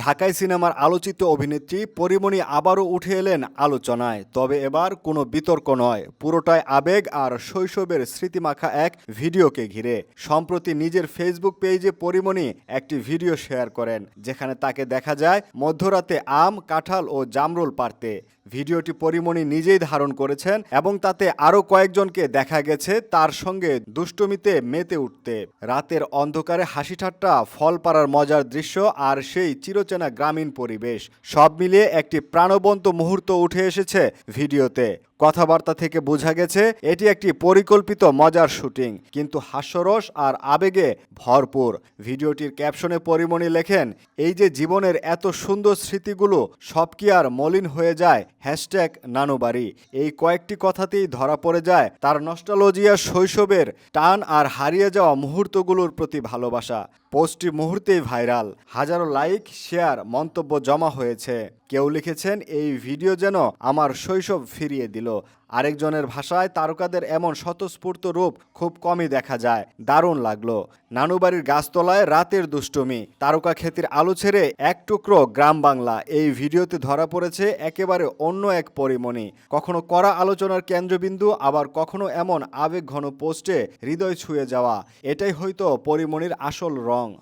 ঢাকাই সিনেমার আলোচিত অভিনেত্রী পরিমণি আবারও উঠে এলেন আলোচনায়। তবে এবার কোনো বিতর্ক নয়। পুরোটাই আবেগ আর শৈশবের স্মৃতিমাখা এক ভিডিওকে ঘিরে। সম্প্রতি নিজের ফেসবুক পেজে পরিমণি একটি ভিডিও শেয়ার করেন, যেখানে তাকে দেখা যায় মধ্যরাতে আম, কাঁঠাল ও জামরুল পারতে ভিডিওটি পরিমণি নিজেই ধারণ করেছেন এবং তাতে আরও কয়েকজনকে দেখা গেছে তার সঙ্গে দুষ্টমিতে মেতে উঠতে। রাতের অন্ধকারে হাসি ঠাট্টা ফল পাড়ার মজার দৃশ্য আর সেই চিরচেনা গ্রামীণ পরিবেশ সব মিলিয়ে একটি প্রাণবন্ত মুহূর্ত উঠে এসেছে ভিডিওতে। কথাবার্তা থেকে বোঝা গেছে, এটি একটি পরিকল্পিত মজার শুটিং, কিন্তু হাস্যরস আর আবেগে ভরপুর। ভিডিওটির ক্যাপশনে পরিমণি লেখেন, এই যে জীবনের এত সুন্দর স্মৃতিগুলো, সব কি আর মলিন হয়ে যায়? হ্যাশট্যাগ নানুবাড়ি। এই কয়েকটি কথাতেই ধরা পড়ে যায় তার নস্টালজিয়া শৈশবের টান আর হারিয়ে যাওয়া মুহূর্তগুলোর প্রতি ভালোবাসা। পোস্টটি মুহূর্তেই ভাইরাল। হাজারো লাইক, শেয়ার, মন্তব্য জমা হয়েছে। কেউ লিখেছেন, এই ভিডিও যেন আমার শৈশব ফিরিয়ে দিল। আরেকজনের ভাষায় তারকাদের এমন স্বতঃস্ফূর্ত রূপ খুব কমই দেখা যায়। দারুণ লাগল। নানুবাড়ির গাছতলায় রাতের দুষ্টুমি। তারকা খ্যাতির আলো ছেড়ে এক টুকরো গ্রাম বাংলা। এই ভিডিওতে ধরা পড়েছে একেবারে অন্য এক পরিমণি। কখনো কড়া আলোচনার কেন্দ্রবিন্দু, আবার কখনো এমন আবেগ ঘন পোস্টে হৃদয় ছুঁয়ে যাওয়া। এটাই হয়তো পরিমণির আসল রং।